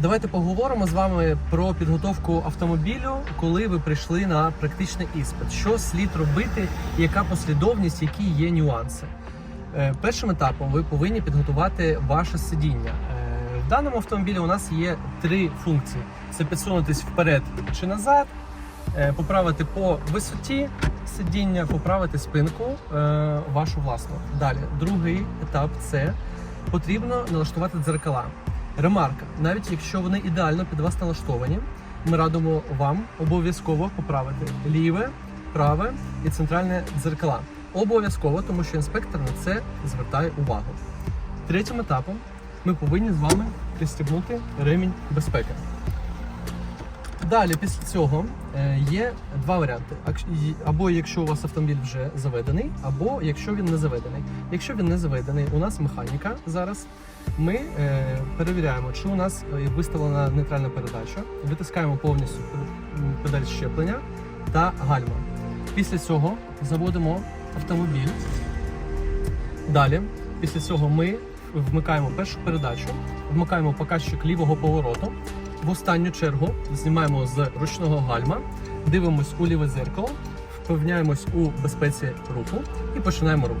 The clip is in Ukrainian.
Давайте поговоримо з вами про підготовку автомобілю, коли ви прийшли на практичний іспит. Що слід робити, яка послідовність, які є нюанси. Е, Першим етапом ви повинні підготувати ваше сидіння. Е, В даному автомобілі у нас є три функції: це підсунутись вперед чи назад, е, поправити по висоті сидіння, поправити спинку вашу власну. Далі, другий етап це потрібно налаштувати дзеркала. Ремарка, навіть якщо вони ідеально під вас налаштовані, ми радимо вам обов'язково поправити ліве, праве і центральне дзеркала. Обов'язково, тому що інспектор на це звертає увагу. Третім етапом ми повинні з вами пристібнути ремінь безпеки. Далі, після цього е, є два варіанти: або якщо у вас автомобіль вже заведений, або якщо він не заведений. Якщо він не заведений, у нас механіка зараз. Ми е, перевіряємо, чи у нас е, виставлена нейтральна передача, витискаємо повністю педаль щеплення та гальма. Після цього заводимо автомобіль. Далі, після цього ми вмикаємо першу передачу, вмикаємо показчик лівого повороту. В останню чергу знімаємо з ручного гальма, дивимось у ліве дзеркало, впевняємось у безпеці руху і починаємо рух.